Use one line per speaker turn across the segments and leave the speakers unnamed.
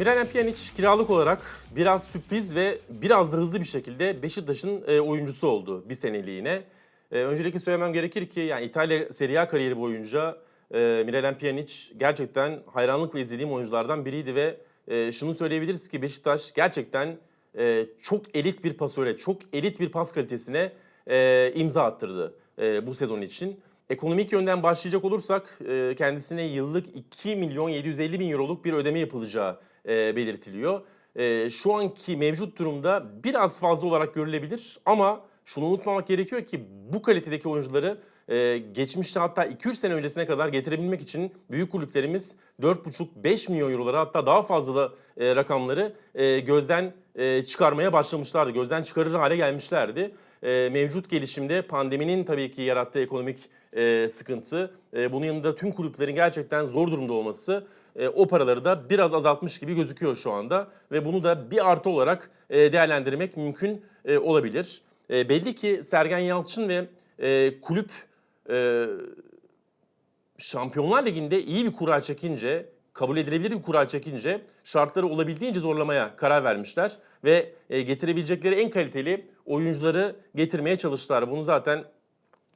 Miralem Pjanic kiralık olarak biraz sürpriz ve biraz da hızlı bir şekilde Beşiktaş'ın e, oyuncusu oldu bir seneliğine. E, öncelikle söylemem gerekir ki yani İtalya Serie A kariyeri boyunca e, Miralem Pjanic gerçekten hayranlıkla izlediğim oyunculardan biriydi ve e, şunu söyleyebiliriz ki Beşiktaş gerçekten çok elit bir pasöre, çok elit bir pas kalitesine imza attırdı bu sezon için. Ekonomik yönden başlayacak olursak kendisine yıllık 2 milyon 750 bin euroluk bir ödeme yapılacağı e, belirtiliyor. E, şu anki mevcut durumda biraz fazla olarak görülebilir ama şunu unutmamak gerekiyor ki bu kalitedeki oyuncuları e, geçmişte hatta 2-3 sene öncesine kadar getirebilmek için büyük kulüplerimiz 4,5-5 milyon euroları hatta daha fazla da e, rakamları e, gözden e, çıkarmaya başlamışlardı. Gözden çıkarır hale gelmişlerdi. E, mevcut gelişimde pandeminin tabii ki yarattığı ekonomik e, sıkıntı, e, bunun yanında tüm kulüplerin gerçekten zor durumda olması e, o paraları da biraz azaltmış gibi gözüküyor şu anda ve bunu da bir artı olarak e, değerlendirmek mümkün e, olabilir. E, belli ki Sergen Yalçın ve e, kulüp e, Şampiyonlar Ligi'nde iyi bir kura çekince, kabul edilebilir bir kura çekince şartları olabildiğince zorlamaya karar vermişler ve e, getirebilecekleri en kaliteli oyuncuları getirmeye çalıştılar. Bunu zaten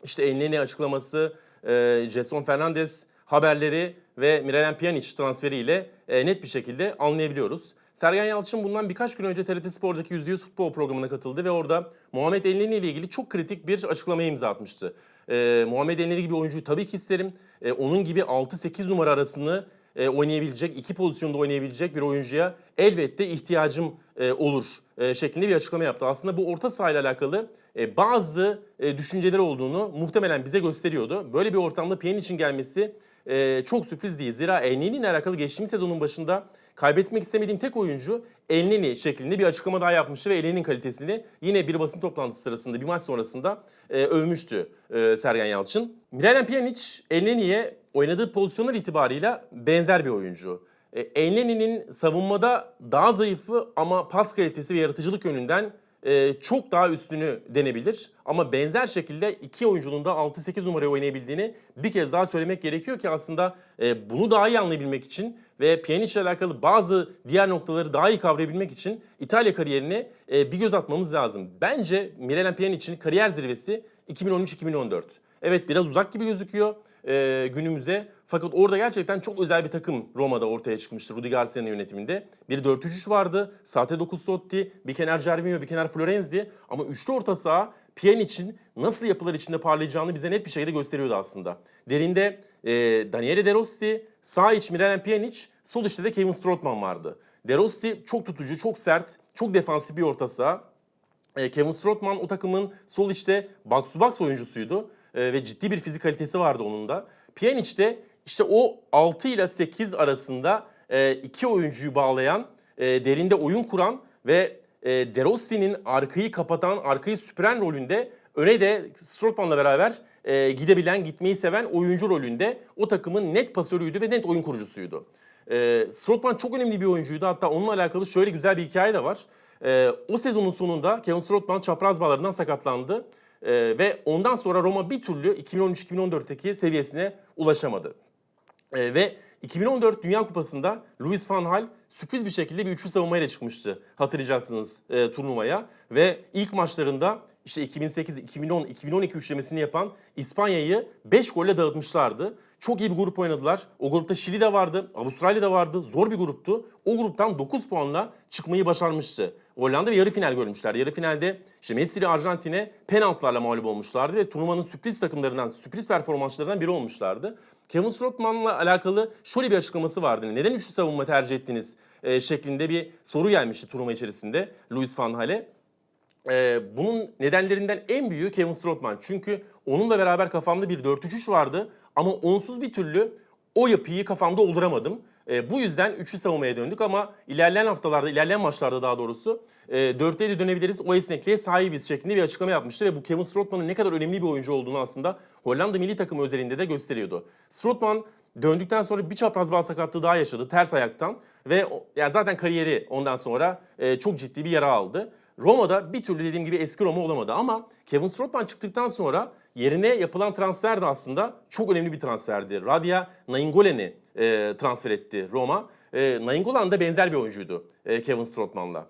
işte Elneni açıklaması, e, Jetson Fernandez haberleri ve Miralem Pjanic transferiyle e, net bir şekilde anlayabiliyoruz. Sergen Yalçın bundan birkaç gün önce TRT Spor'daki %100 futbol programına katıldı ve orada Muhammed Elneni ile ilgili çok kritik bir açıklamaya imza atmıştı. E, Muhammed Elneni gibi oyuncuyu tabii ki isterim. E, onun gibi 6-8 numara arasını e, oynayabilecek, iki pozisyonda oynayabilecek bir oyuncuya elbette ihtiyacım e, olur e, şeklinde bir açıklama yaptı. Aslında bu orta sahayla alakalı e, bazı e, düşünceleri olduğunu muhtemelen bize gösteriyordu. Böyle bir ortamda Pjanic'in gelmesi e, çok sürpriz değil. Zira Elneni ile alakalı geçtiğimiz sezonun başında kaybetmek istemediğim tek oyuncu Elneni şeklinde bir açıklama daha yapmıştı ve Elneni'nin kalitesini yine bir basın toplantısı sırasında bir maç sonrasında e, övmüştü e, Sergen Yalçın. Miralem Pjanic Elneni'ye oynadığı pozisyonlar itibarıyla benzer bir oyuncu. E, Elneni'nin savunmada daha zayıfı ama pas kalitesi ve yaratıcılık yönünden e, çok daha üstünü denebilir. Ama benzer şekilde iki oyuncunun da 6-8 numaraya oynayabildiğini bir kez daha söylemek gerekiyor ki aslında e, bunu daha iyi anlayabilmek için ve Pjanic ile alakalı bazı diğer noktaları daha iyi kavrayabilmek için İtalya kariyerine bir göz atmamız lazım. Bence Miralem Pjanic'in kariyer zirvesi 2013-2014. Evet biraz uzak gibi gözüküyor e, günümüze. Fakat orada gerçekten çok özel bir takım Roma'da ortaya çıkmıştı Rudi Garcia'nın yönetiminde. Bir 4-3-3 vardı. Sate 9 Totti, bir kenar Gervinho, bir kenar Florenzi. Ama üçlü orta saha Pjanic'in nasıl yapılar içinde parlayacağını bize net bir şekilde gösteriyordu aslında. Derinde e, Daniele De Rossi, sağ iç Miralem Pjanic, sol içte de Kevin Strootman vardı. De Rossi çok tutucu, çok sert, çok defansif bir orta saha. E, Kevin Strootman o takımın sol içte box to box oyuncusuydu E, ve ciddi bir fizik kalitesi vardı onun da. Pjanic de işte o 6 ile 8 arasında e, iki oyuncuyu bağlayan, e, derinde oyun kuran ve e, De Rossi'nin arkayı kapatan, arkayı süpüren rolünde öne de Strootman'la beraber gidebilen, gitmeyi seven oyuncu rolünde o takımın net pasörüydü ve net oyun kurucusuydu. E, Strootman çok önemli bir oyuncuydu. Hatta onunla alakalı şöyle güzel bir hikaye de var. E, o sezonun sonunda Kevin Strootman çapraz bağlarından sakatlandı. E, ve ondan sonra Roma bir türlü 2013-2014'teki seviyesine ulaşamadı. E, ve 2014 Dünya Kupası'nda Luis van Gaal sürpriz bir şekilde bir üçlü savunmayla çıkmıştı hatırlayacaksınız e, turnuvaya. Ve ilk maçlarında işte 2008, 2010, 2012 üçlemesini yapan İspanya'yı 5 golle dağıtmışlardı. Çok iyi bir grup oynadılar. O grupta Şili de vardı, Avustralya da vardı. Zor bir gruptu. O gruptan 9 puanla çıkmayı başarmıştı. Hollanda ve yarı final görmüşler. Yarı finalde işte Messi ile Arjantin'e penaltılarla mağlup olmuşlardı ve turnuvanın sürpriz takımlarından, sürpriz performanslarından biri olmuşlardı. Kevin Strootman'la alakalı şöyle bir açıklaması vardı. Neden üçlü savunma tercih ettiniz e, şeklinde bir soru gelmişti turnuva içerisinde Luis van Gaal'e. E, bunun nedenlerinden en büyüğü Kevin Strootman. Çünkü onunla beraber kafamda bir 4-3-3 vardı ama onsuz bir türlü o yapıyı kafamda olduramadım. E, bu yüzden üçlü savunmaya döndük ama ilerleyen haftalarda, ilerleyen maçlarda daha doğrusu e, 4'te de dönebiliriz, o esnekliğe sahibiz şeklinde bir açıklama yapmıştı ve bu Kevin Strootman'ın ne kadar önemli bir oyuncu olduğunu aslında Hollanda milli takımı özelinde de gösteriyordu. Strootman döndükten sonra bir çapraz bağ sakatlığı daha yaşadı ters ayaktan ve yani zaten kariyeri ondan sonra e, çok ciddi bir yara aldı. Roma'da bir türlü dediğim gibi eski Roma olamadı ama Kevin Strootman çıktıktan sonra yerine yapılan transfer de aslında çok önemli bir transferdi. Radia Nainggolan'i e, transfer etti Roma. E, Nainggolan da benzer bir oyuncuydu e, Kevin Strootman'la.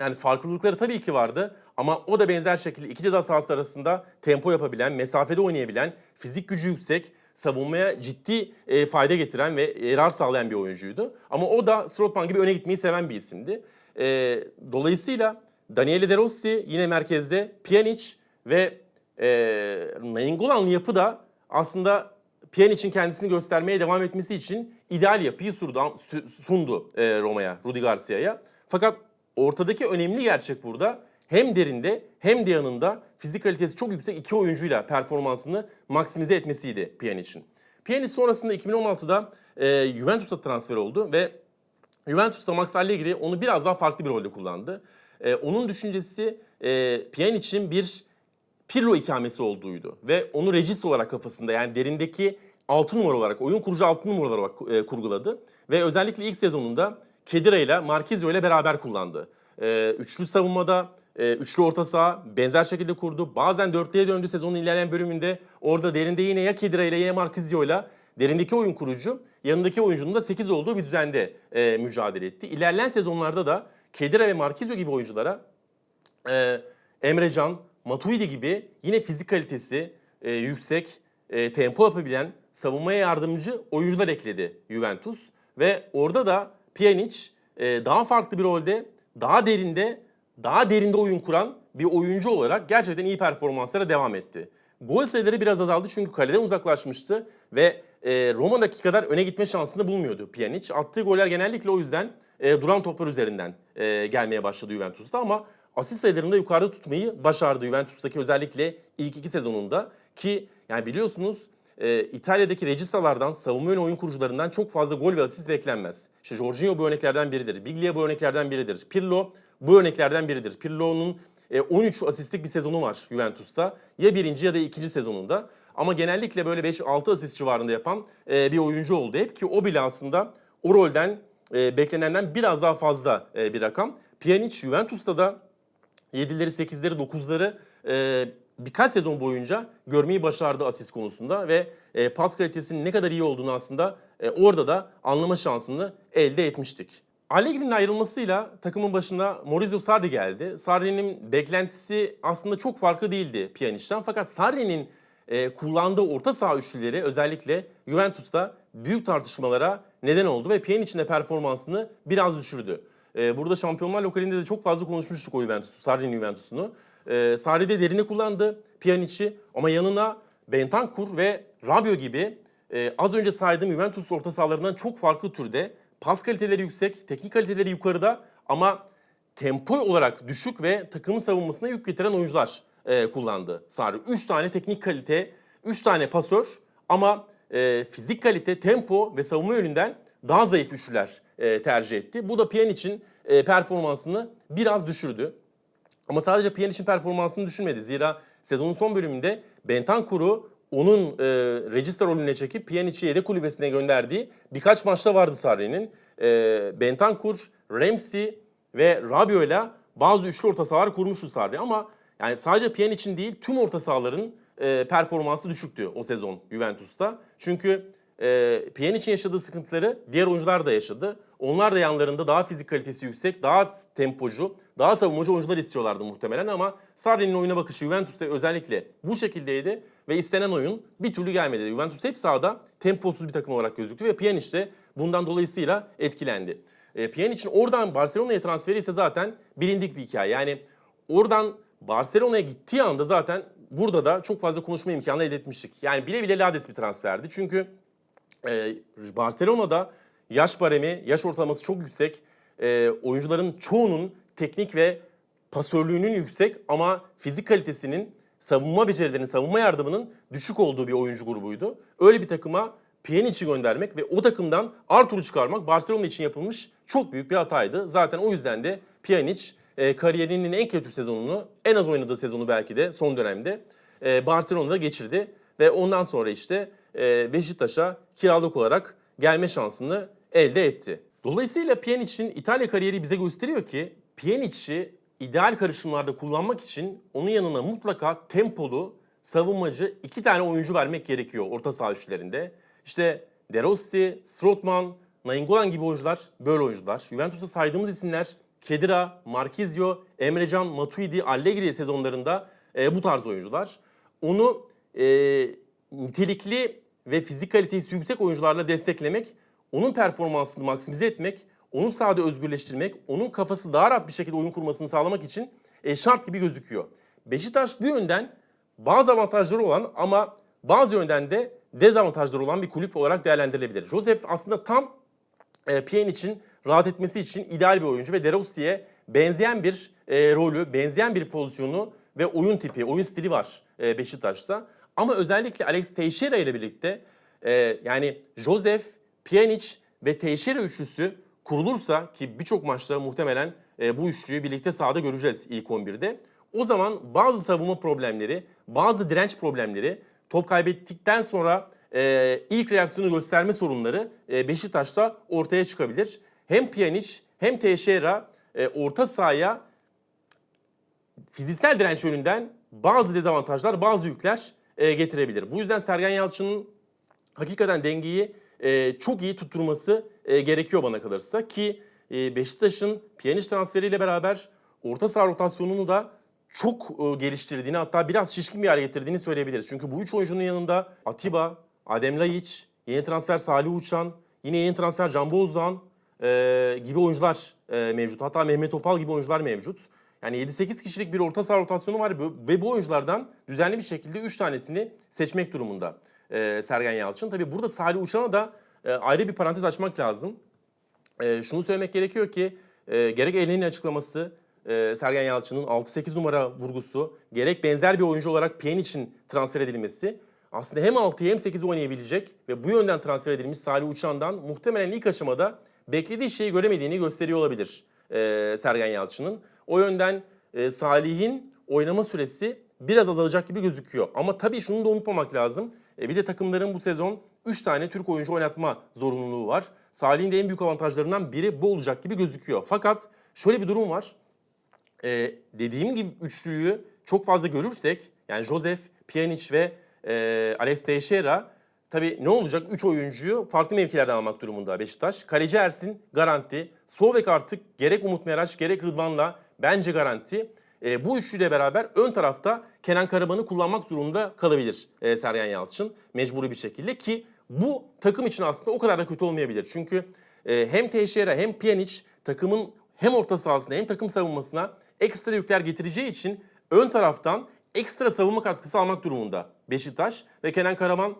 Yani farklılıkları tabii ki vardı ama o da benzer şekilde iki ceza sahası arasında tempo yapabilen, mesafede oynayabilen, fizik gücü yüksek, savunmaya ciddi e, fayda getiren ve yarar sağlayan bir oyuncuydu. Ama o da Strootman gibi öne gitmeyi seven bir isimdi. E, dolayısıyla Daniele De Rossi yine merkezde, Pjanic ve e, Nainggolan'lı yapı da aslında Pjanic'in kendisini göstermeye devam etmesi için ideal yapıyı sundu, sundu e, Roma'ya, Rudi Garcia'ya. Fakat ortadaki önemli gerçek burada hem derinde hem de yanında fizik kalitesi çok yüksek iki oyuncuyla performansını maksimize etmesiydi Pjanic'in. Pjanic sonrasında 2016'da e, Juventus'a transfer oldu ve Juventus'ta Max Allegri onu biraz daha farklı bir rolde kullandı. E, onun düşüncesi e, Pjanic'in bir Pirlo ikamesi olduğuydu ve onu regis olarak kafasında yani derindeki 6 numara olarak, oyun kurucu 6 numara olarak e, kurguladı. Ve özellikle ilk sezonunda Kedira ile Marquinhos ile beraber kullandı. E, üçlü savunmada, e, üçlü orta saha benzer şekilde kurdu. Bazen dörtlüye döndü sezonun ilerleyen bölümünde. Orada derinde yine ya Kedira ile ya Marquinhos ile derindeki oyun kurucu, yanındaki oyuncunun da 8 olduğu bir düzende e, mücadele etti. İlerleyen sezonlarda da Kedira ve Marquinhos gibi oyunculara e, Emrecan, Matuidi gibi yine fizik kalitesi e, yüksek, e, tempo yapabilen, savunmaya yardımcı oyuncular ekledi Juventus. Ve orada da Pjanic e, daha farklı bir rolde, daha derinde, daha derinde oyun kuran bir oyuncu olarak gerçekten iyi performanslara devam etti. Gol sayıları biraz azaldı çünkü kaleden uzaklaşmıştı ve e, Roma'daki kadar öne gitme şansını bulmuyordu Pjanic. Attığı goller genellikle o yüzden e, duran toplar üzerinden e, gelmeye başladı Juventus'ta ama asist sayılarını da yukarıda tutmayı başardı Juventus'taki özellikle ilk iki sezonunda ki yani biliyorsunuz e, İtalya'daki registralardan, savunma yönü oyun kurucularından çok fazla gol ve asist beklenmez. İşte Jorginho bu örneklerden biridir. Biglia bu örneklerden biridir. Pirlo bu örneklerden biridir. Pirlo'nun e, 13 asistlik bir sezonu var Juventus'ta. Ya birinci ya da ikinci sezonunda. Ama genellikle böyle 5-6 asist civarında yapan e, bir oyuncu oldu hep ki o bile aslında o rolden e, beklenenden biraz daha fazla e, bir rakam. Pjanic Juventus'ta da 7'leri, 8'leri, 9'ları e, birkaç sezon boyunca görmeyi başardı asist konusunda ve e, pas kalitesinin ne kadar iyi olduğunu aslında e, orada da anlama şansını elde etmiştik. Allegri'nin ayrılmasıyla takımın başına Maurizio Sarri geldi. Sarri'nin beklentisi aslında çok farklı değildi Pjanic'ten fakat Sarri'nin e, kullandığı orta saha üçlüleri özellikle Juventus'ta büyük tartışmalara neden oldu ve Pjanic'in de performansını biraz düşürdü. E, burada Şampiyonlar Lokali'nde de çok fazla konuşmuştuk o Juventus'u, Sarri'nin Juventus'unu. E, Sarri de derini kullandı Pjanic'i ama yanına Bentancur ve Rabiot gibi e, az önce saydığım Juventus orta sahalarından çok farklı türde pas kaliteleri yüksek, teknik kaliteleri yukarıda ama tempo olarak düşük ve takımın savunmasına yük getiren oyuncular e, kullandı Sarri. 3 tane teknik kalite, 3 tane pasör ama e, fizik kalite, tempo ve savunma yönünden daha zayıf üçlüler e, tercih etti. Bu da Pjanic'in e, performansını biraz düşürdü. Ama sadece Pjanic'in performansını düşürmedi. Zira sezonun son bölümünde Bentancur'u onun e, register rolüne çekip Pjanic'i yedek kulübesine gönderdiği birkaç maçta vardı Sarri'nin. E, Bentancur, Ramsey ve Rabiot ile bazı üçlü orta sahalar kurmuştu Sarri ama yani sadece Pjanic'in değil tüm orta sahaların e, performansı düşüktü o sezon Juventus'ta. Çünkü e, Pjanic'in yaşadığı sıkıntıları diğer oyuncular da yaşadı. Onlar da yanlarında daha fizik kalitesi yüksek, daha tempocu, daha savunmacı oyuncular istiyorlardı muhtemelen ama Sarri'nin oyuna bakışı Juventus'ta özellikle bu şekildeydi ve istenen oyun bir türlü gelmedi. Juventus hep sahada temposuz bir takım olarak gözüktü ve Pjanic de bundan dolayısıyla etkilendi. E, Pjanic'in oradan Barcelona'ya transferi ise zaten bilindik bir hikaye. Yani oradan Barcelona'ya gittiği anda zaten burada da çok fazla konuşma imkanı elde etmiştik. Yani bile bile lades bir transferdi. Çünkü e, Barcelona'da yaş baremi, yaş ortalaması çok yüksek. E, oyuncuların çoğunun teknik ve pasörlüğünün yüksek ama fizik kalitesinin, savunma becerilerinin, savunma yardımının düşük olduğu bir oyuncu grubuydu. Öyle bir takıma Pjanic'i göndermek ve o takımdan Arthur'u çıkarmak Barcelona için yapılmış çok büyük bir hataydı. Zaten o yüzden de Pjanic e, kariyerinin en kötü sezonunu, en az oynadığı sezonu belki de son dönemde e, Barcelona'da geçirdi. Ve ondan sonra işte e, Beşiktaş'a kiralık olarak gelme şansını elde etti. Dolayısıyla Pjanic'in İtalya kariyeri bize gösteriyor ki Pjanic'i ideal karışımlarda kullanmak için onun yanına mutlaka tempolu, savunmacı iki tane oyuncu vermek gerekiyor orta saha üçlerinde. İşte De Rossi, Strootman, Nainggolan gibi oyuncular böyle oyuncular. Juventus'ta saydığımız isimler Kedira, Marquisio, Emrecan, Matuidi, Allegri sezonlarında e, bu tarz oyuncular. Onu e, nitelikli ve fizik kalitesi yüksek oyuncularla desteklemek, onun performansını maksimize etmek, onu sahada özgürleştirmek, onun kafası daha rahat bir şekilde oyun kurmasını sağlamak için e, şart gibi gözüküyor. Beşiktaş bu yönden bazı avantajları olan ama bazı yönden de dezavantajları olan bir kulüp olarak değerlendirilebilir. Josef aslında tam e, Pjanic'in rahat etmesi için ideal bir oyuncu ve De Rossi'ye benzeyen bir e, rolü, benzeyen bir pozisyonu ve oyun tipi, oyun stili var e, Beşiktaş'ta. Ama özellikle Alex Teixeira ile birlikte e, yani Josef, Pjanic ve Teixeira üçlüsü kurulursa ki birçok maçta muhtemelen e, bu üçlüyü birlikte sahada göreceğiz ilk 11'de. O zaman bazı savunma problemleri, bazı direnç problemleri, top kaybettikten sonra e, ilk reaksiyonu gösterme sorunları e, Beşiktaş'ta ortaya çıkabilir. Hem Pjanic hem Teixeira e, orta sahaya fiziksel direnç yönünden bazı dezavantajlar, bazı yükler e, getirebilir. Bu yüzden Sergen Yalçın'ın hakikaten dengeyi e, çok iyi tutturması e, gerekiyor bana kalırsa ki e, Beşiktaş'ın Pjanic transferiyle beraber orta saha rotasyonunu da çok e, geliştirdiğini hatta biraz şişkin bir hale getirdiğini söyleyebiliriz. Çünkü bu üç oyuncunun yanında Atiba, Adem Laiç, yeni transfer Salih Uçan, yine yeni transfer Can Bozdağ e, gibi oyuncular e, mevcut. Hatta Mehmet Topal gibi oyuncular mevcut. Yani 7-8 kişilik bir orta saha rotasyonu var ve bu oyunculardan düzenli bir şekilde 3 tanesini seçmek durumunda e, Sergen Yalçın. Tabii burada Salih Uçan'a da e, ayrı bir parantez açmak lazım. E, şunu söylemek gerekiyor ki e, gerek Elneni'nin açıklaması, e, Sergen Yalçın'ın 6-8 numara vurgusu, gerek benzer bir oyuncu olarak Pjanic'in transfer edilmesi aslında hem 6'yı hem 8'i oynayabilecek ve bu yönden transfer edilmiş Salih Uçan'dan muhtemelen ilk aşamada beklediği şeyi göremediğini gösteriyor olabilir e, Sergen Yalçın'ın. O yönden e, Salih'in oynama süresi biraz azalacak gibi gözüküyor. Ama tabii şunu da unutmamak lazım. E, bir de takımların bu sezon 3 tane Türk oyuncu oynatma zorunluluğu var. Salih'in de en büyük avantajlarından biri bu olacak gibi gözüküyor. Fakat şöyle bir durum var. E, dediğim gibi üçlüyü çok fazla görürsek yani Josef, Pjanic ve e, Alex Teixeira tabii ne olacak? 3 oyuncuyu farklı mevkilerden almak durumunda Beşiktaş. Kaleci Ersin garanti. Sol artık gerek Umut Meraş gerek Rıdvan'la bence garanti. E, bu üçlüyle beraber ön tarafta Kenan Karaman'ı kullanmak zorunda kalabilir e, Sergen Yalçın mecburi bir şekilde ki bu takım için aslında o kadar da kötü olmayabilir. Çünkü e, hem Teixeira hem Pjanic takımın hem orta sahasına hem takım savunmasına ekstra yükler getireceği için ön taraftan ekstra savunma katkısı almak durumunda Beşiktaş ve Kenan Karaman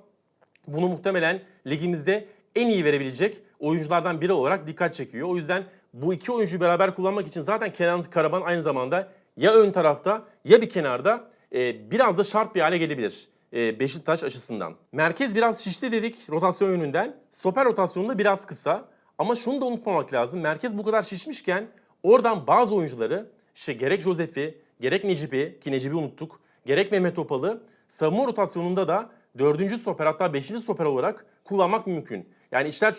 bunu muhtemelen ligimizde en iyi verebilecek oyunculardan biri olarak dikkat çekiyor. O yüzden bu iki oyuncuyu beraber kullanmak için zaten Kenan Karaman aynı zamanda ya ön tarafta ya bir kenarda e, biraz da şart bir hale gelebilir e, Beşiktaş açısından. Merkez biraz şişti dedik rotasyon yönünden. Stoper rotasyonunda biraz kısa. Ama şunu da unutmamak lazım. Merkez bu kadar şişmişken oradan bazı oyuncuları işte gerek Josef'i, gerek Necip'i ki Necip'i unuttuk, gerek Mehmet Topal'ı savunma rotasyonunda da dördüncü stoper hatta beşinci stoper olarak kullanmak mümkün. Yani işler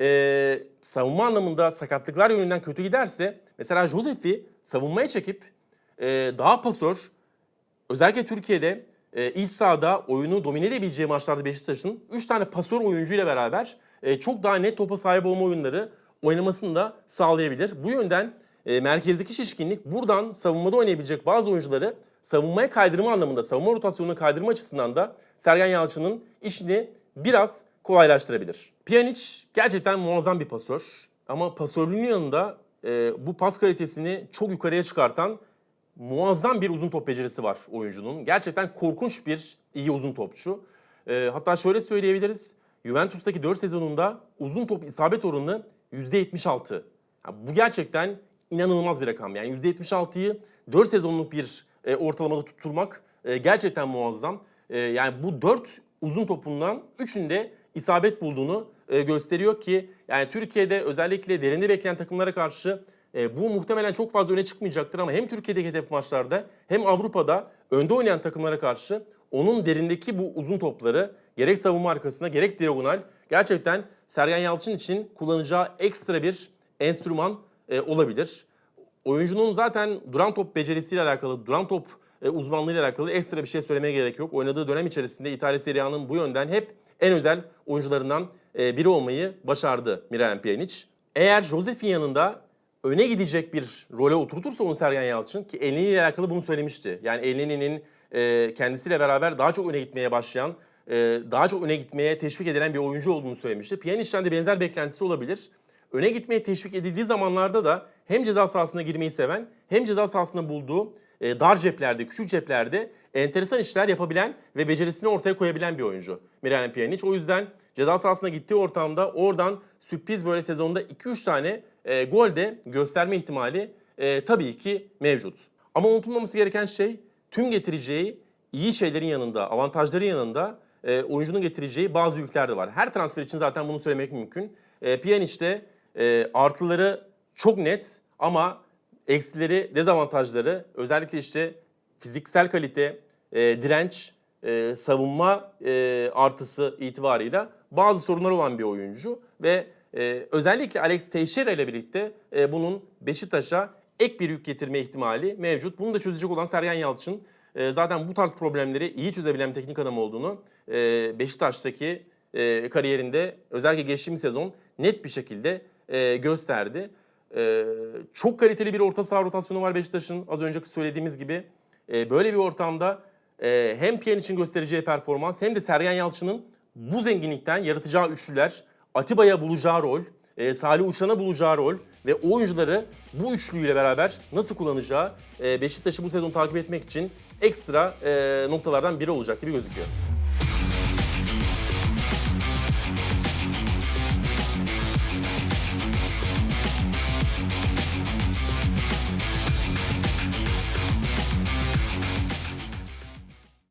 e, savunma anlamında sakatlıklar yönünden kötü giderse mesela Josef'i savunmaya çekip e, daha pasör özellikle Türkiye'de e, iç sahada oyunu domine edebileceği maçlarda Beşiktaş'ın 3 tane pasör oyuncuyla beraber e, çok daha net topa sahip olma oyunları oynamasını da sağlayabilir. Bu yönden e, merkezdeki şişkinlik buradan savunmada oynayabilecek bazı oyuncuları savunmaya kaydırma anlamında, savunma rotasyonuna kaydırma açısından da Sergen Yalçın'ın işini biraz kolaylaştırabilir. Pjanic gerçekten muazzam bir pasör. Ama pasörlüğünün yanında e, bu pas kalitesini çok yukarıya çıkartan muazzam bir uzun top becerisi var oyuncunun. Gerçekten korkunç bir iyi uzun topçu. E, hatta şöyle söyleyebiliriz. Juventus'taki 4 sezonunda uzun top isabet oranı %76. Yani bu gerçekten inanılmaz bir rakam. Yani %76'yı 4 sezonluk bir e, ortalamada tutturmak e, gerçekten muazzam. E, yani bu 4 uzun topundan 3'ünde isabet bulduğunu e, gösteriyor ki yani Türkiye'de özellikle derinde bekleyen takımlara karşı e, bu muhtemelen çok fazla öne çıkmayacaktır ama hem Türkiye'deki hedef maçlarda hem Avrupa'da önde oynayan takımlara karşı onun derindeki bu uzun topları gerek savunma arkasına gerek diagonal gerçekten Sergen Yalçın için kullanacağı ekstra bir enstrüman e, olabilir. Oyuncunun zaten duran top becerisiyle alakalı, duran top e, uzmanlığıyla alakalı ekstra bir şey söylemeye gerek yok. Oynadığı dönem içerisinde İtalya Serie A'nın bu yönden hep en özel oyuncularından e, biri olmayı başardı Miralem Pjanic. Eğer Josef'in yanında öne gidecek bir role oturtursa onu Sergen Yalçın ki Elneny ile alakalı bunu söylemişti. Yani Elneny'nin e, kendisiyle beraber daha çok öne gitmeye başlayan, e, daha çok öne gitmeye teşvik edilen bir oyuncu olduğunu söylemişti. Pjanic'ten de benzer beklentisi olabilir. Öne gitmeye teşvik edildiği zamanlarda da hem ceza sahasına girmeyi seven hem ceza sahasında bulduğu e, dar ceplerde, küçük ceplerde enteresan işler yapabilen ve becerisini ortaya koyabilen bir oyuncu Miralem Pjanic. O yüzden ceza sahasına gittiği ortamda oradan sürpriz böyle sezonda 2-3 tane e, gol de gösterme ihtimali e, tabii ki mevcut. Ama unutulmaması gereken şey tüm getireceği iyi şeylerin yanında, avantajların yanında e, oyuncunun getireceği bazı yükler de var. Her transfer için zaten bunu söylemek mümkün. E, Pjanic'te e, artıları çok net ama eksileri, dezavantajları özellikle işte fiziksel kalite, e, direnç, e, savunma e, artısı itibarıyla bazı sorunlar olan bir oyuncu ve e, özellikle Alex Teixeira ile birlikte e, bunun Beşiktaş'a ek bir yük getirme ihtimali mevcut. Bunu da çözecek olan Sergen Yalçın e, zaten bu tarz problemleri iyi çözebilen bir teknik adam olduğunu e, Beşiktaş'taki e, kariyerinde özellikle geçtiğimiz sezon net bir şekilde e, gösterdi. E, çok kaliteli bir orta saha rotasyonu var Beşiktaş'ın az önce söylediğimiz gibi. E, böyle bir ortamda e, hem Pjanic'in göstereceği performans hem de Sergen Yalçın'ın bu zenginlikten yaratacağı üçlüler, Atiba'ya bulacağı rol, e, Salih Uçan'a bulacağı rol ve oyuncuları bu üçlüyle beraber nasıl kullanacağı e, Beşiktaş'ı bu sezon takip etmek için ekstra e, noktalardan biri olacak gibi gözüküyor.